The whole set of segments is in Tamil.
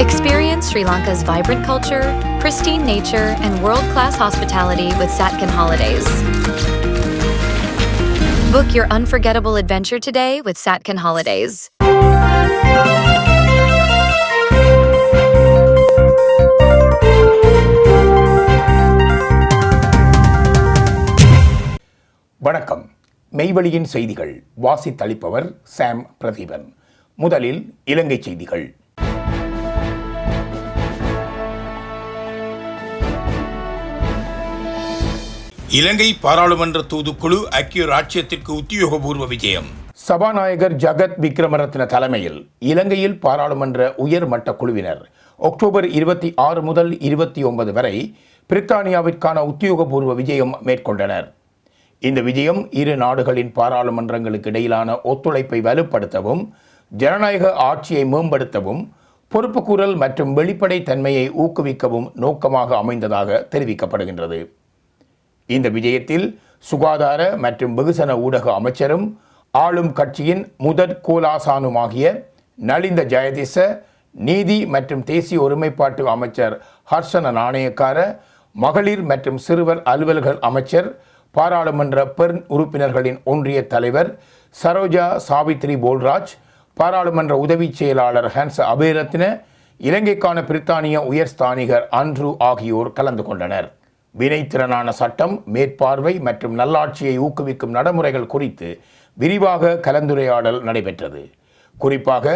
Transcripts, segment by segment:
Experience Sri Lanka's vibrant culture, pristine nature, and world class hospitality with Satkin Holidays. Book your unforgettable adventure today with Satkin Holidays. வணக்கம் மெய்வழியின் செய்திகள் வாசித்தளிப்பவர் சாம் பிரதீபன் முதலில் இலங்கை செய்திகள் இலங்கை பாராளுமன்ற தூதுக்குழு ஐக்கிய ராஜ்யத்திற்கு உத்தியோகபூர்வ விஜயம். சபாநாயகர் ஜகத் விக்ரமரத்ன தலைமையில் இலங்கையில் பாராளுமன்ற உயர்மட்ட குழுவினர் அக்டோபர் இருபத்தி ஆறு முதல் இருபத்தி ஒன்பது வரை பிரித்தானியாவிற்கான உத்தியோகபூர்வ விஜயம் மேற்கொண்டனர். இந்த விஜயம் இரு நாடுகளின் பாராளுமன்றங்களுக்கு இடையிலான ஒத்துழைப்பை வலுப்படுத்தவும் ஜனநாயக ஆட்சியை மேம்படுத்தவும் பொறுப்புக்கூறல் மற்றும் வெளிப்படை தன்மையை ஊக்குவிக்கவும் நோக்கமாக அமைந்ததாக தெரிவிக்கப்படுகின்றது. இந்த விஜயத்தில் சுகாதார மற்றும் வெகுசன ஊடக அமைச்சரும் ஆளும் கட்சியின் முதற் கோலாசானுமாகிய நலிந்த ஜெயதிச நீதி மற்றும் தேசிய ஒருமைப்பாட்டு அமைச்சர் ஹர்ஷன நாணயக்கார மகளிர் மற்றும் சிறுவர் அலுவல்கள் அமைச்சர் பாராளுமன்ற பெண் உறுப்பினர்களின் ஒன்றிய தலைவர் சரோஜா சாவித்ரி போல்ராஜ் பாராளுமன்ற உதவி செயலாளர் ஹன்ஸ் அபேரத்ன இலங்கைக்கான பிரித்தானிய உயர்ஸ்தானிகர் அன்ட்ரூ ஆகியோர் கலந்து கொண்டனர். வினைத்திறனான சட்டம் மேற்பார்வை மற்றும் நல்லாட்சியை ஊக்குவிக்கும் நடைமுறைகள் குறித்து விரிவாக கலந்துரையாடல் நடைபெற்றது. குறிப்பாக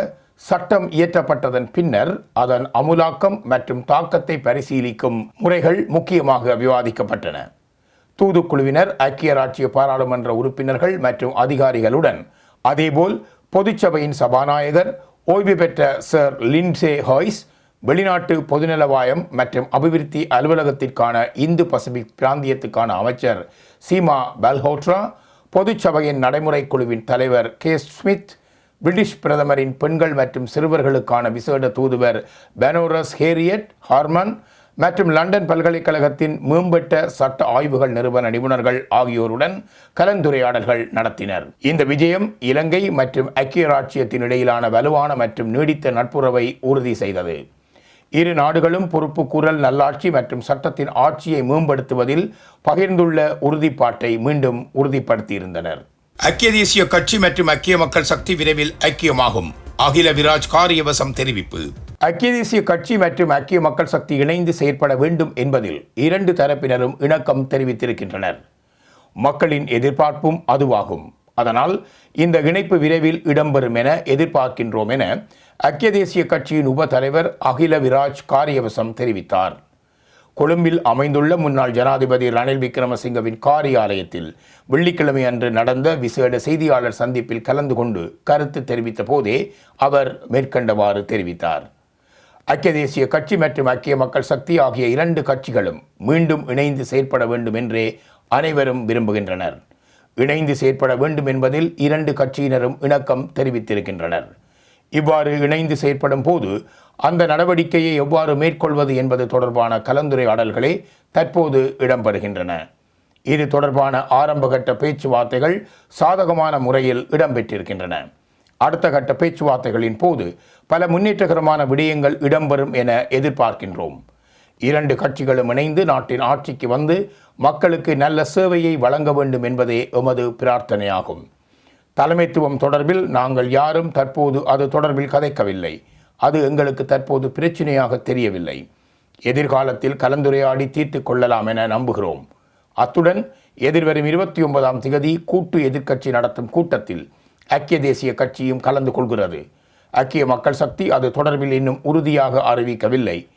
சட்டம் இயற்றப்பட்டதன் பின்னர் அதன் அமுலாக்கம் மற்றும் தாக்கத்தை பரிசீலிக்கும் முறைகள் முக்கியமாக விவாதிக்கப்பட்டன. தூதுக்குழுவினர் ஐக்கிய ராச்சிய பாராளுமன்ற உறுப்பினர்கள் மற்றும் அதிகாரிகளுடன் அதேபோல் பொதுச்சபையின் சபாநாயகர் ஓய்வு பெற்ற சர் லின்சே ஹாய்ஸ் வெளிநாட்டு பொதுநலவாயம் மற்றும் அபிவிருத்தி அலுவலகத்திற்கான இந்து பசிபிக் பிராந்தியத்துக்கான அமைச்சர் சீமா பல்ஹோட்ரா பொதுச்சபையின் நடைமுறை குழுவின் தலைவர் கே. ஸ்மித் பிரிட்டிஷ் பிரதமரின் பெண்கள் மற்றும் சிறுவர்களுக்கான விசேட தூதுவர் பெனோரஸ் ஹேரியட் ஹார்மன் மற்றும் லண்டன் பல்கலைக்கழகத்தின் மேம்பட்ட சட்ட ஆய்வுகள் நிறுவன நிபுணர்கள் ஆகியோருடன் கலந்துரையாடல்கள் நடத்தினர். இந்த விஜயம் இலங்கை மற்றும் ஐக்கிய ராச்சியத்தின் இடையிலான வலுவான மற்றும் நீடித்த நட்புறவை உறுதி செய்தது. இரு நாடுகளும் பொறுப்புக்கூறல் நல்லாட்சி மற்றும் சட்டத்தின் ஆட்சியை மேம்படுத்துவதில் பகிர்ந்துள்ள உறுதிப்பாட்டை மீண்டும் உறுதிப்படுத்தியிருந்தனர். ஐக்கிய தேசிய கட்சி மற்றும் ஐக்கிய மக்கள் சக்தி விரைவில் ஐக்கியமாகும். அகில விராஜ் காரியவசம் தெரிவிப்பு. ஐக்கிய தேசிய கட்சி மற்றும் ஐக்கிய மக்கள் சக்தி இணைந்து செயற்பட வேண்டும் என்பதில் இரண்டு தரப்பினரும் இணக்கம் தெரிவித்திருக்கின்றனர். மக்களின் எதிர்பார்ப்பும் அதுவாகும். அதனால் இந்த இணைப்பு விரைவில் இடம்பெறும் என எதிர்பார்க்கின்றோம் என ஐக்கிய தேசிய கட்சியின் உப தலைவர் அகில விராஜ் காரியவசம் தெரிவித்தார். கொழும்பில் அமைந்துள்ள முன்னாள் ஜனாதிபதி ரணில் விக்ரமசிங்கவின் காரியாலயத்தில் வெள்ளிக்கிழமை அன்று நடந்த விசேட செய்தியாளர் சந்திப்பில் கலந்து கொண்டு கருத்து தெரிவித்த போதே அவர் மேற்கண்டவாறு தெரிவித்தார். ஐக்கிய தேசிய கட்சி மற்றும் ஐக்கிய மக்கள் சக்தி ஆகிய இரண்டு கட்சிகளும் மீண்டும் இணைந்து செயற்பட வேண்டும் என்றே அனைவரும் விரும்புகின்றனர். இணைந்து செயற்பட வேண்டும் என்பதில் இரண்டு கட்சியினரும் இணக்கம் தெரிவித்திருக்கின்றனர். இவ்வாறு இணைந்து செயற்படும் போது அந்த நடவடிக்கையை எவ்வாறு மேற்கொள்வது என்பது தொடர்பான கலந்துரையாடல்களே தற்போது இடம்பெறுகின்றன. இது தொடர்பான ஆரம்பகட்ட பேச்சுவார்த்தைகள் சாதகமான முறையில் இடம்பெற்றிருக்கின்றன. அடுத்த கட்ட பேச்சுவார்த்தைகளின் போது பல முன்னேற்றகரமான விடயங்கள் இடம்பெறும் என எதிர்பார்க்கின்றோம். இரண்டு கட்சிகளும் இணைந்து நாட்டின் ஆட்சிக்கு வந்து மக்களுக்கு நல்ல சேவையை வழங்க வேண்டும் என்பதே எமது பிரார்த்தனையாகும். தலைமைத்துவம் தொடர்பில் நாங்கள் யாரும் தற்போது அது தொடர்பில் கதைக்கவில்லை. அது எங்களுக்கு தற்போது பிரச்சனையாக தெரியவில்லை. எதிர்காலத்தில் கலந்துரையாடி தீர்த்து கொள்ளலாம் என நம்புகிறோம். அத்துடன் எதிர்வரும் இருபத்தி ஒன்பதாம் திகதி கூட்டு எதிர்க்கட்சி நடத்தும் கூட்டத்தில் ஐக்கிய தேசிய கட்சியும் கலந்து கொள்கிறது. ஐக்கிய மக்கள் சக்தி அது தொடர்பில் இன்னும் உறுதியாக அறிவிக்கவில்லை.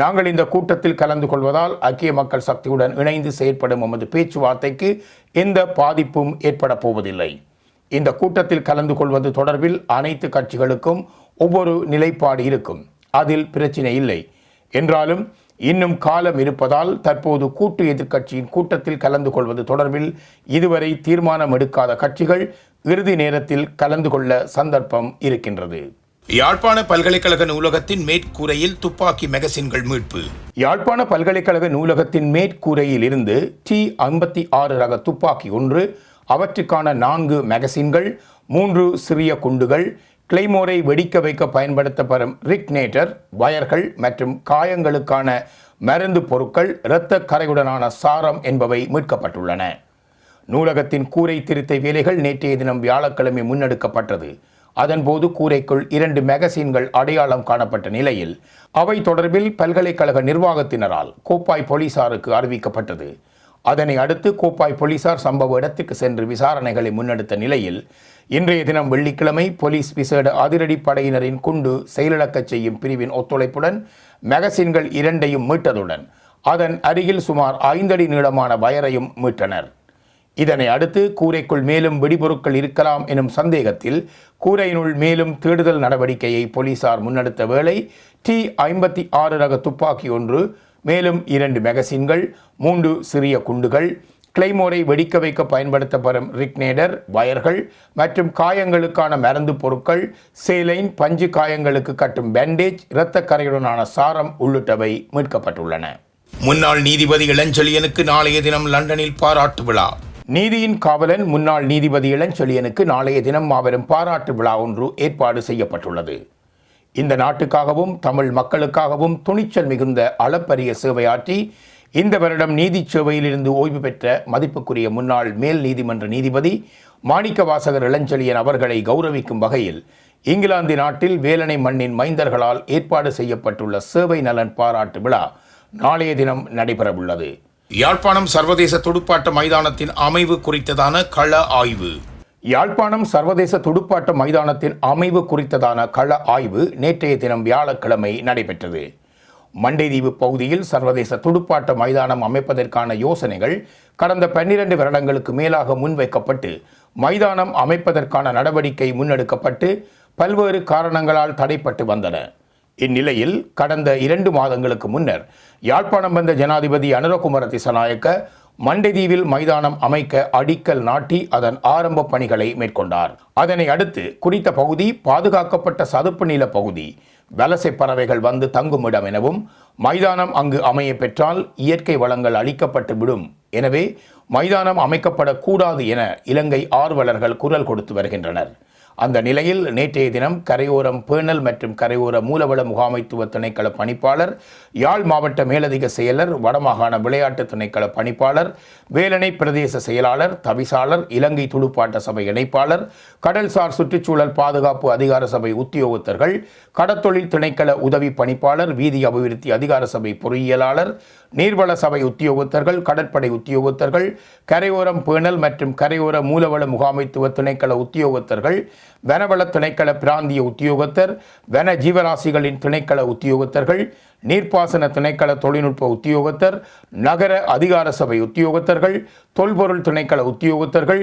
நாங்கள் இந்த கூட்டத்தில் கலந்து கொள்வதால் ஐக்கிய மக்கள் சக்தியுடன் இணைந்து செயற்படும் எமது பேச்சுவார்த்தைக்கு எந்த பாதிப்பும் ஏற்பட போவதில்லை. இந்த கூட்டத்தில் கலந்து கொள்வது தொடர்பில் அனைத்து கட்சிகளுக்கும் ஒவ்வொரு நிலைப்பாடு இருக்கும். அதில் பிரச்சினை இல்லை. என்றாலும் இன்னும் காலம் இருப்பதால் தற்போது கூட்டு எதிர்க்கட்சியின் கூட்டத்தில் கலந்து கொள்வது தொடர்பில் இதுவரை தீர்மானம் எடுக்காத கட்சிகள் இறுதி நேரத்தில் கலந்து கொள்ள சந்தர்ப்பம் இருக்கின்றது. யாழ்ப்பாண பல்கலைக்கழக நூலகத்தின் மேற்கூரையில் துப்பாக்கி மெகசின்கள் மீட்பு. யாழ்ப்பாண பல்கலைக்கழக நூலகத்தின் மேற்கூரையில் இருந்து டி ஐம்பத்தி ஆறு ரக துப்பாக்கி ஒன்று அவற்றுக்கான நான்கு மெகசின்கள் மூன்று சிறிய குண்டுகள் கிளைமோரை வெடிக்க வைக்க பயன்படுத்தப்படும் ரிக்னேட்டர் வயர்கள் மற்றும் காயங்களுக்கான மருந்து பொருட்கள் இரத்த கரையுடனான சாரம் என்பவை மீட்கப்பட்டுள்ளன. நூலகத்தின் கூரை திருத்த வேலைகள் நேற்றைய தினம் வியாழக்கிழமை முன்னெடுக்கப்பட்டது. அதன்போது கூரைக்குள் இரண்டு மேகசீன்கள் அடையாளம் காணப்பட்ட நிலையில் அவை தொடர்பில் பல்கலைக்கழக நிர்வாகத்தினரால் கோப்பாய் போலீசாருக்கு அறிவிக்கப்பட்டது. அதனை அடுத்து கோப்பாய் போலீசார் சம்பவ இடத்துக்கு சென்று விசாரணைகளை முன்னெடுத்த நிலையில் இன்றைய தினம் வெள்ளிக்கிழமை போலீஸ் விசேட அதிரடி படையினரின் குண்டு செயலிழக்கச் செய்யும் பிரிவின் ஒத்துழைப்புடன் மேகசின்கள் இரண்டையும் மீட்டதுடன் அதன் அருகில் சுமார் ஐந்தடி நீளமான வயரையும் மீட்டனர். இதனை அடுத்து கூரைக்குள் மேலும் வெடிபொருட்கள் இருக்கலாம் எனும் சந்தேகத்தில் கூரையினுள் மேலும் தேடுதல் நடவடிக்கையை போலீசார் முன்னெடுத்த வேளை டி ஐம்பத்தி ஆறு ரக துப்பாக்கி ஒன்று மேலும் இரண்டு மெகசின்கள் மூன்று சிறிய குண்டுகள் கிளைமோரை வெடிக்க வைக்க பயன்படுத்தப்படும் ரிக்னேடர் வயர்கள் மற்றும் காயங்களுக்கான மருந்து பொருட்கள் சேலைன் பஞ்சு காயங்களுக்கு கட்டும் பேண்டேஜ் இரத்த கரையுடனான சாரம் உள்ளிட்டவை மீட்கப்பட்டுள்ளன. முன்னாள் நீதிபதி இளஞ்செழியனுக்கு நாளைய தினம் லண்டனில் பாராட்டு விழா. நீதியின் காவலன் முன்னாள் நீதிபதி இளஞ்செழியனுக்கு நாளைய தினம் மாபெரும் பாராட்டு விழா ஒன்று ஏற்பாடு செய்யப்பட்டுள்ளது. இந்த நாட்டுக்காகவும் தமிழ் மக்களுக்காகவும் துணிச்சல் மிகுந்த அளப்பரிய சேவையாற்றி இந்த வருடம் நீதி சேவையிலிருந்து ஓய்வு பெற்ற மதிப்புக்குரிய முன்னாள் மேல் நீதிமன்ற நீதிபதி மாணிக்கவாசகர் இளஞ்செழியன் அவர்களை கௌரவிக்கும் வகையில் இங்கிலாந்து நாட்டில் வேலனை மண்ணின் மைந்தர்களால் ஏற்பாடு செய்யப்பட்டுள்ள சேவை நலன் பாராட்டு விழா நாளைய தினம் நடைபெறவுள்ளது. யாழ்ப்பாணம் சர்வதேச துடுப்பாட்ட மைதானத்தின் அமைவு குறித்ததான கள ஆய்வு. யாழ்ப்பாணம் சர்வதேச துடுப்பாட்ட மைதானத்தின் அமைவு குறித்ததான கள ஆய்வு நேற்றைய தினம் வியாழக்கிழமை நடைபெற்றது. மண்டைதீவு பகுதியில் சர்வதேச துடுப்பாட்ட மைதானம் அமைப்பதற்கான யோசனைகள் கடந்த பன்னிரண்டு வருடங்களுக்கு மேலாக முன்வைக்கப்பட்டு மைதானம் அமைப்பதற்கான நடவடிக்கை முன்னெடுக்கப்பட்டு பல்வேறு காரணங்களால் தடைப்பட்டு வந்தன. இந்நிலையில் கடந்த இரண்டு மாதங்களுக்கு முன்னர் யாழ்ப்பாணம் வந்த ஜனாதிபதி அனுரகுமார திசநாயக்க மண்டைதீவில் மைதானம் அமைக்க அடிக்கல் நாட்டி அதன் ஆரம்ப பணிகளை மேற்கொண்டார். அதனை அடுத்து குறித்த பகுதி பாதுகாக்கப்பட்ட சதுப்பு நில பகுதி வலசை பறவைகள் வந்து தங்கும் இடம் எனவும் மைதானம் அங்கு அமைய பெற்றால் இயற்கை வளங்கள் அளிக்கப்பட்டு விடும். எனவே மைதானம் அமைக்கப்படக்கூடாது என இலங்கை ஆர்வலர்கள் குரல் கொடுத்து வருகின்றனர். அந்த நிலையில் நேற்றைய தினம் கரையோரம் பேணல் மற்றும் கரையோர மூலவள முகாமைத்துவ திணைக்கள பணிப்பாளர் யாழ் மாவட்ட மேலதிக செயலர் வடமாகாண விளையாட்டு திணைக்கள பணிப்பாளர் வேலணை பிரதேச செயலாளர் தவிசாளர் இலங்கை துடுப்பாட்ட சபை இணைப்பாளர் கடல்சார் சுற்றுச்சூழல் பாதுகாப்பு அதிகார சபை உத்தியோகத்தர்கள் கடத்தொழில் திணைக்கள உதவி பணிப்பாளர் வீதி அபிவிருத்தி அதிகார சபை பொறியியலாளர் நீர்வள சபை உத்தியோகத்தர்கள் கடற்படை உத்தியோகத்தர்கள் கரையோரம் பேணல் மற்றும் கரையோர மூலவள முகாமைத்துவ திணைக்கள உத்தியோகத்தர்கள் வனவள திணைக்கள பிராந்திய உத்தியோகத்தர் வன ஜீவராசிகளின் திணைக்கள உத்தியோகத்தர்கள் நீர்ப்பாசன திணைக்கள தொழில்நுட்ப உத்தியோகத்தர் நகர அதிகார சபை உத்தியோகத்தர்கள் தொல்பொருள் திணைக்கள உத்தியோகத்தர்கள்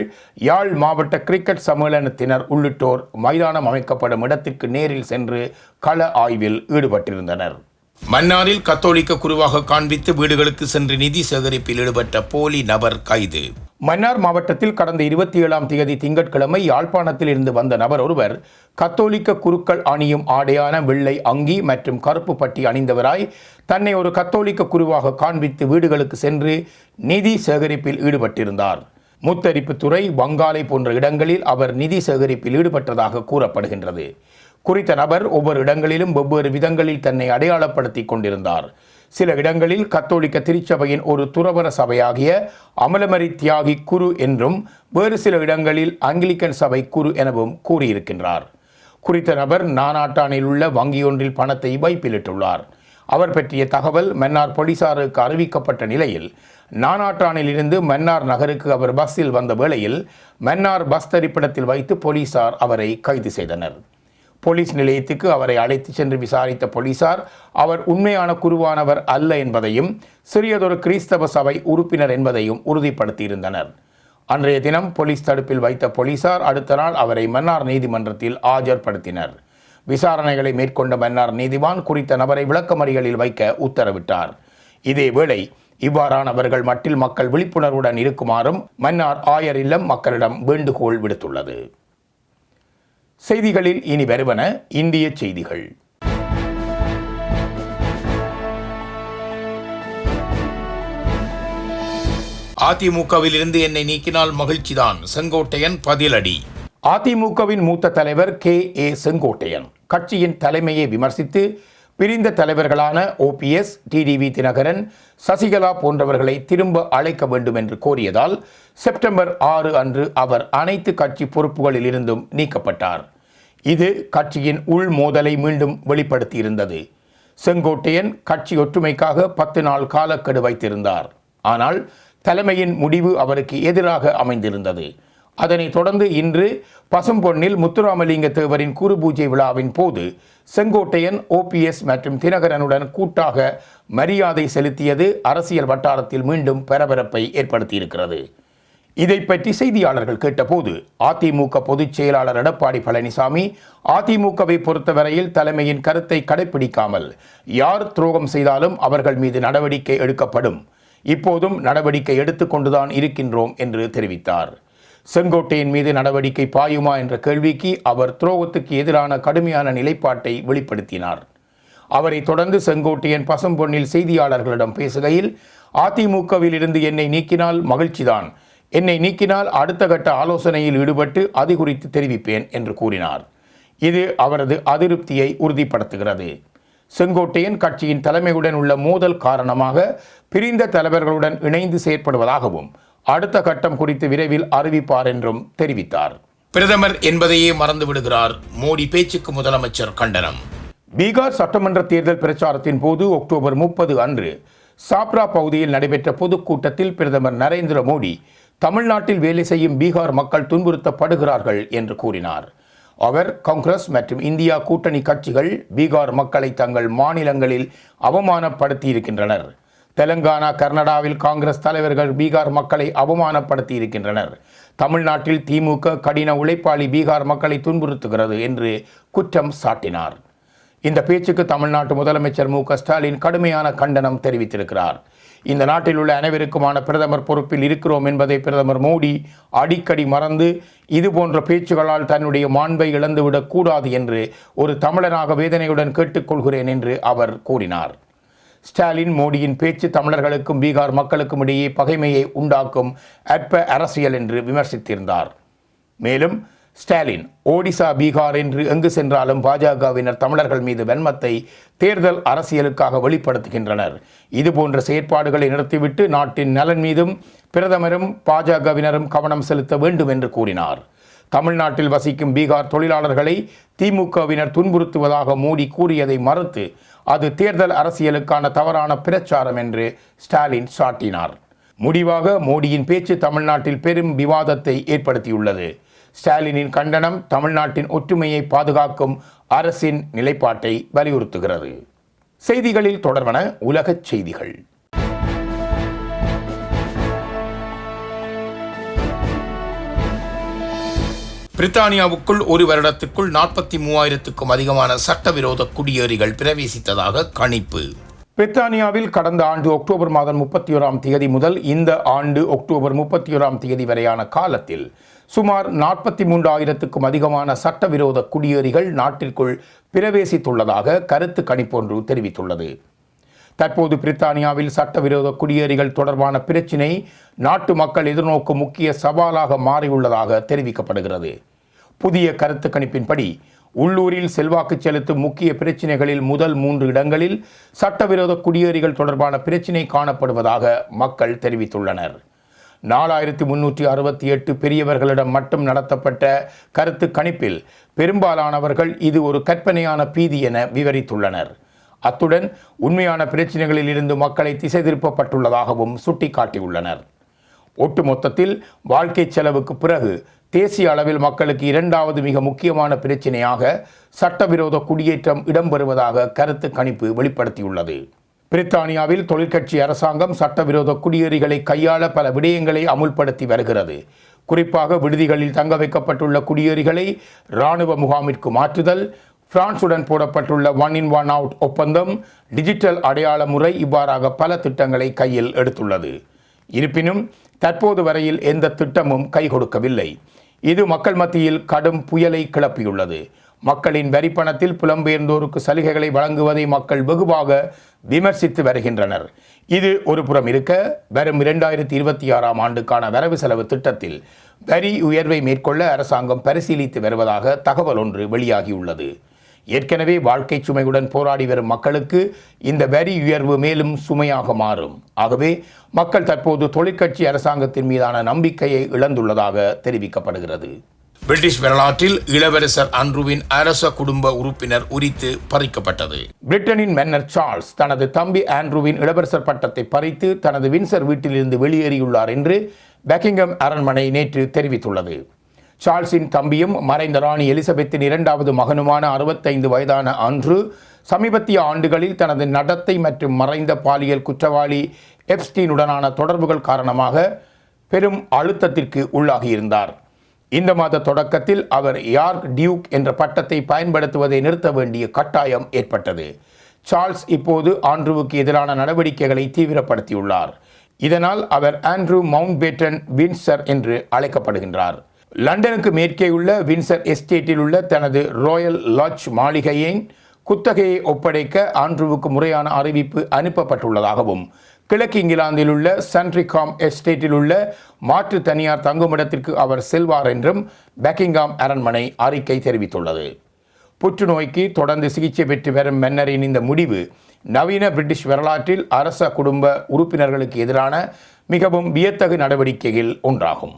யாழ் மாவட்ட கிரிக்கெட் சம்மேளனத்தினர் உள்ளிட்டோர் மைதானம் அமைக்கப்படும் இடத்திற்கு நேரில் சென்று கள ஆய்வில் ஈடுபட்டிருந்தனர். மன்னாரில் கத்தோலிக்க குருவாக காண்பித்து வீடுகளுக்கு சென்று நிதி சேகரிப்பில் ஈடுபட்ட போலி நபர் கைது. மன்னார் மாவட்டத்தில் கடந்த இருபத்தி ஏழாம் தேதி திங்கட்கிழமை யாழ்ப்பாணத்தில் இருந்து வந்த நபர் ஒருவர் கத்தோலிக்க குருக்கள் அணியும் ஆடையான வெள்ளை அங்கி மற்றும் கருப்பு பட்டி அணிந்தவராய் தன்னை ஒரு கத்தோலிக்க குருவாக காண்பித்து வீடுகளுக்கு சென்று நிதி சேகரிப்பில் ஈடுபட்டிருந்தார். முத்தரிப்புத்துறை வங்காலை போன்ற இடங்களில் அவர் நிதி சேகரிப்பில் ஈடுபட்டதாக கூறப்படுகின்றது. குறித்த நபர் ஒவ்வொரு இடங்களிலும் வெவ்வேறு விதங்களில் தன்னை அடையாளப்படுத்திக் கொண்டிருந்தார். சில இடங்களில் கத்தோலிக்க திருச்சபையின் ஒரு துறவர சபையாகிய அமலமரி தியாகி குரு என்றும் வேறு சில இடங்களில் ஆங்கிலிக்கன் சபை குரு எனவும் கூறியிருக்கின்றார். குறித்த நபர் நானாட்டானில் உள்ள வங்கியொன்றில் பணத்தை வைப்பிலிட்டுள்ளார். அவர் பற்றிய தகவல் மன்னார் போலீசாருக்கு அறிவிக்கப்பட்ட நிலையில் நானாட்டானில் இருந்து மன்னார் நகருக்கு அவர் பஸ்ஸில் வந்த வேளையில் மன்னார் பஸ் தரிப்பிடத்தில் வைத்து போலீசார் அவரை கைது செய்தனர். போலீஸ் நிலையத்துக்கு அவரை அழைத்துச் சென்று விசாரித்த போலீசார் அவர் உண்மையான குருவானவர் அல்ல என்பதையும் சிறியதொரு கிறிஸ்தவ சபை உறுப்பினர் என்பதையும் உறுதிப்படுத்தியிருந்தனர். அன்றைய தினம் போலீஸ் தடுப்பில் வைத்த போலீசார் அடுத்த நாள் அவரை மன்னார் நீதிமன்றத்தில் ஆஜர்படுத்தினர். விசாரணைகளை மேற்கொண்ட மன்னார் நீதிவான் குறித்த நபரை விளக்கமறிகளில் வைக்க உத்தரவிட்டார். இதேவேளை இவ்வாறானவர்கள் மட்டில் மக்கள் விழிப்புணர்வுடன் இருக்குமாறும் மன்னார் ஆயர் இல்லம் மக்களிடம் வேண்டுகோள் விடுத்துள்ளது. செய்திகளில் இனி வருவன இந்திய செய்திகள். அதிமுகவில் இருந்து என்னை நீக்கினால் மகிழ்ச்சிதான். செங்கோட்டையன் பதிலடி. அதிமுகவின் மூத்த தலைவர் கே ஏ செங்கோட்டையன் கட்சியின் தலைமையை விமர்சித்து பிரிந்த தலைவர்களான ஓபிஎஸ் டிடிவி தினகரன் சசிகலா போன்றவர்களை திரும்ப அழைக்க வேண்டும் என்று கோரியதால் செப்டம்பர் ஆறு அன்று அவர் அனைத்து கட்சி பொறுப்புகளில் இருந்தும் நீக்கப்பட்டார். இது கட்சியின் உள் மோதலை மீண்டும் வெளிப்படுத்தியிருந்தது. செங்கோட்டையன் கட்சி ஒற்றுமைக்காக பத்து நாள் காலக்கெடு வைத்திருந்தார். ஆனால் தலைமையின் முடிவு அவருக்கு எதிராக அமைந்திருந்தது. அதனை தொடர்ந்து இன்று பசும்பொன்னில் முத்துராமலிங்க தேவரின் குரு பூஜை விழாவின் போது செங்கோட்டையன் ஓபிஎஸ் மற்றும் தினகரனுடன் கூட்டாக மரியாதை செலுத்தியது அரசியல் வட்டாரத்தில் மீண்டும் பரபரப்பை ஏற்படுத்தியிருக்கிறது. இதை பற்றி செய்தியாளர்கள் கேட்டபோது அதிமுக பொதுச் செயலாளர் எடப்பாடி பழனிசாமி அதிமுகவை பொறுத்தவரையில் தலைமையின் கருத்தை கடைபிடிக்காமல் யார் துரோகம் செய்தாலும் அவர்கள் மீது நடவடிக்கை எடுக்கப்படும். இப்போதும் நடவடிக்கை எடுத்துக்கொண்டுதான் இருக்கின்றோம் என்று தெரிவித்தார். செங்கோட்டையின் மீது நடவடிக்கை பாயுமா என்ற கேள்விக்கு அவர் துரோகத்துக்கு எதிரான கடுமையான நிலைப்பாட்டை வெளிப்படுத்தினார். அவரை தொடர்ந்து செங்கோட்டையன் பசும்பொன்னில் செய்தியாளர்களிடம் பேசுகையில் அதிமுகவில் இருந்து என்னை நீக்கினால் மகிழ்ச்சிதான். என்னை நீக்கினால் அடுத்த கட்ட ஆலோசனையில் ஈடுபட்டு அது குறித்து தெரிவிப்பேன் என்று கூறினார். இது அவரது அதிருப்தியை உறுதிப்படுத்துகிறது. செங்கோட்டையன் கட்சியின் தலைமையுடன் உள்ள மோதல் காரணமாக பிரிந்த தலைவர்களுடன் இணைந்து செயற்படுவதாகவும் அடுத்த கட்டம் குறித்து விரைவில் அறிவிப்பார் என்றும் தெரிவித்தார். பிரதமர் என்பதையே மறந்து விடுகிறார் மோடி பேச்சுக்கு முதலமைச்சர் கண்டனம். பீகார் சட்டமன்ற தேர்தல் பிரச்சாரத்தின் போது அக்டோபர் முப்பது அன்று சாப்ரா பகுதியில் நடைபெற்ற பொதுக்கூட்டத்தில் பிரதமர் நரேந்திர மோடி தமிழ்நாட்டில் வேலை செய்யும் பீகார் மக்கள் துன்புறுத்தப்படுகிறார்கள் என்று கூறினார். அவர் காங்கிரஸ் மற்றும் இந்தியா கூட்டணி கட்சிகள் பீகார் மக்களை தங்கள் மாநிலங்களில் அவமானப்படுத்தி இருக்கின்றனர் தெலங்கானா கர்நாடகாவில் காங்கிரஸ் தலைவர்கள் பீகார் மக்களை அவமானப்படுத்தி இருக்கின்றனர். தமிழ்நாட்டில் திமுக கடின உழைப்பாளி பீகார் மக்களை துன்புறுத்துகிறது என்று குற்றம் சாட்டினார். இந்த பேச்சுக்கு தமிழ்நாட்டு முதலமைச்சர் மு க ஸ்டாலின் கடுமையான கண்டனம் தெரிவித்திருக்கிறார். இந்த நாட்டில் உள்ள அனைவருக்குமான பிரதமர் பொறுப்பில் இருக்கிறோம் என்பதை பிரதமர் மோடி அடிக்கடி மறந்து இது போன்ற பேச்சுகளால் தன்னுடைய மாண்பை இழந்துவிடக் கூடாது என்று ஒரு தமிழனாக வேதனையுடன் கேட்டுக்கொள்கிறேன் என்று அவர் கூறினார். ஸ்டாலின் மோடியின் பேச்சு தமிழர்களுக்கும் பீகார் மக்களுக்கும் இடையே பகைமையை உண்டாக்கும் அற்ப அரசியல் என்று விமர்சித்திருந்தார். மேலும் ஸ்டாலின் ஒடிசா பீகார் என்று எங்கு சென்றாலும் பாஜகவினர் தமிழர்கள் மீது வன்மத்தை தேர்தல் அரசியலுக்காக வெளிப்படுத்துகின்றனர். இதுபோன்ற செயற்பாடுகளை நிறுத்திவிட்டு நாட்டின் நலன் மீதும் பிரதமரும் பாஜகவினரும் கவனம் செலுத்த வேண்டும் என்று கூறினார். தமிழ்நாட்டில் வசிக்கும் பீகார் தொழிலாளர்களை திமுகவினர் துன்புறுத்துவதாக மோடி கூறியதை மறுத்து அது தேர்தல் அரசியலுக்கான தவறான பிரச்சாரம் என்று ஸ்டாலின் சாட்டினார். முடிவாக மோடியின் பேச்சு தமிழ்நாட்டில் பெரும் விவாதத்தை ஏற்படுத்தியுள்ளது. ஸ்டாலினின் கண்டனம் தமிழ்நாட்டின் ஒற்றுமையை பாதுகாக்கும் அரசின் நிலைப்பாட்டை வலியுறுத்துகிறது. செய்திகளில் தொடர்வன உலகச் செய்திகள். பிரித்தானியாவுக்குள் ஒரு வருடத்திற்குள் நாற்பத்தி மூவாயிரத்துக்கும் அதிகமான சட்டவிரோத குடியேறிகள் பிரவேசித்ததாக கணிப்பு. பிரித்தானியாவில் கடந்த ஆண்டு அக்டோபர் மாதம் முப்பத்தி ஓராம் தேதி முதல் இந்த ஆண்டு அக்டோபர் முப்பத்தி ஓராம் தேதி வரையான காலத்தில் சுமார் நாற்பத்தி மூன்றாயிரத்துக்கும் அதிகமான சட்டவிரோத குடியேறிகள் நாட்டிற்குள் பிரவேசித்துள்ளதாக கருத்து கணிப்பொன்று தெரிவித்துள்ளது. தற்போது பிரித்தானியாவில் சட்டவிரோத குடியேறிகள் தொடர்பான பிரச்சினை நாட்டு மக்கள் எதிர்நோக்கும் முக்கிய சவாலாக மாறியுள்ளதாக தெரிவிக்கப்படுகிறது. புதிய கருத்து கணிப்பின்படி உள்ளூரில் செல்வாக்கு செலுத்தும் முக்கிய பிரச்சினைகளில் முதல் மூன்று இடங்களில் சட்டவிரோத குடியேறிகள் தொடர்பான பிரச்சினை காணப்படுவதாக மக்கள் தெரிவித்துள்ளனர். நாலாயிரத்தி முன்னூற்றி அறுபத்தி எட்டு பெரியவர்களிடம் மட்டும் நடத்தப்பட்ட கருத்து கணிப்பில் பெரும்பாலானவர்கள் இது ஒரு கற்பனையான பீதி என விவரித்துள்ளனர். அத்துடன் உண்மையான பிரச்சனைகளில் இருந்து மக்களை திசை திருப்பப்பட்டுள்ளதாகவும் சுட்டிக்காட்டியுள்ளனர். ஒட்டுமொத்தத்தில் வாழ்க்கை செலவுக்கு பிறகு தேசிய அளவில் மக்களுக்கு இரண்டாவது மிக முக்கியமான பிரச்சினையாக சட்டவிரோத குடியேற்றம் இடம்பெறுவதாக கருத்து கணிப்பு வெளிப்படுத்தியுள்ளது. பிரித்தானியாவில் தொழிற்கட்சி அரசாங்கம் சட்டவிரோத குடியேறிகளை கையாள பல விடயங்களை அமுல்படுத்தி வருகிறது. குறிப்பாக விடுதிகளில் தங்க வைக்கப்பட்டுள்ள குடியேறிகளை இராணுவ முகாமிற்கு மாற்றுதல் பிரான்சுடன் போடப்பட்டுள்ள ஒன் இன் ஒன் அவுட் ஒப்பந்தம் டிஜிட்டல் அடையாள முறை இவ்வாறாக பல திட்டங்களை கையில் எடுத்துள்ளது. இருப்பினும் தற்போது வரையில் எந்த திட்டமும் கை கொடுக்கவில்லை இது மக்கள் மத்தியில் கடும் புயலை கிளப்பியுள்ளது. மக்களின் வரிப்பணத்தில் புலம்பெயர்ந்தோருக்கு சலுகைகளை வழங்குவதை மக்கள் வெகுவாக விமர்சித்து வருகின்றனர். இது ஒரு புறம் இருக்க வரும் இரண்டாயிரத்தி இருபத்தி ஆறாம் ஆண்டுக்கான வரவு செலவு திட்டத்தில் வரி உயர்வை மேற்கொள்ள அரசாங்கம் பரிசீலித்து வருவதாக தகவல் ஒன்று வெளியாகியுள்ளது. ஏற்கனவே வாழ்க்கை சுமையுடன் போராடி வரும் மக்களுக்கு இந்த வரி உயர்வு மேலும் சுமையாக மாறும். ஆகவே மக்கள் தற்போது தொழிற்கட்சி அரசாங்கத்தின் மீதான நம்பிக்கையை இழந்துள்ளதாக தெரிவிக்கப்படுகிறது. பிரிட்டிஷ் வரலாற்றில் இளவரசர் அன்ருவின் அரச குடும்ப உறுப்பினர் உரித்து பறிக்கப்பட்டது. பிரிட்டனின் மன்னர் சார்ல்ஸ் தனது தம்பி ஆண்ட்ரூவின் இளவரசர் பட்டத்தை பறித்து தனது வின்சர் வீட்டிலிருந்து வெளியேறியுள்ளார் என்று பெக்கிங்ஹாம் அரண்மனை நேற்று தெரிவித்துள்ளது. சார்ல்ஸின் தம்பியும் மறைந்த ராணி எலிசபெத்தின் இரண்டாவது மகனுமான அறுபத்தைந்து வயதான அன்று சமீபத்திய ஆண்டுகளில் தனது நடத்தை மற்றும் மறைந்த பாலியல் குற்றவாளி எப்ஸ்டீனுடனான தொடர்புகள் காரணமாக பெரும் அழுத்தத்திற்கு உள்ளாகியிருந்தார். இந்த மாத தொடக்கத்தில் அவர் யார்க் டியூக் என்ற பட்டத்தை பயன்படுத்துவதை நிறுத்த வேண்டிய கட்டாயம் ஏற்பட்டது. சார்ல்ஸ் இப்போது ஆண்ட்ரூவுக்கு எதிரான நடவடிக்கைகளை தீவிரப்படுத்தியுள்ளார். இதனால் அவர் ஆண்ட்ரூ மவுண்ட் பேட்டன் வின்சர் என்று அழைக்கப்படுகின்றார். லண்டனுக்கு மேற்கே உள்ள வின்சர் எஸ்டேட்டில் உள்ள தனது ராயல் லாட்ஜ் மாளிகையின் குத்தகையை ஒப்படைக்க ஆண்ட்ரூவுக்கு முறையான அறிவிப்பு அனுப்பப்பட்டுள்ளதாகவும் கிழக்கு இங்கிலாந்தில் உள்ள சன்ட்ரிகாம் எஸ்டேட்டில் உள்ள மாற்று தனியார் தங்குமிடத்திற்கு அவர் செல்வார் என்றும் பெக்கிங்காம் அரண்மனை அறிக்கை தெரிவித்துள்ளது. புற்றுநோய்க்கு தொடர்ந்து சிகிச்சை பெற்று வரும் மன்னரின் இந்த முடிவு நவீன பிரிட்டிஷ் வரலாற்றில் அரச குடும்ப உறுப்பினர்களுக்கு எதிரான மிகவும் வியத்தகு நடவடிக்கையில் ஒன்றாகும்.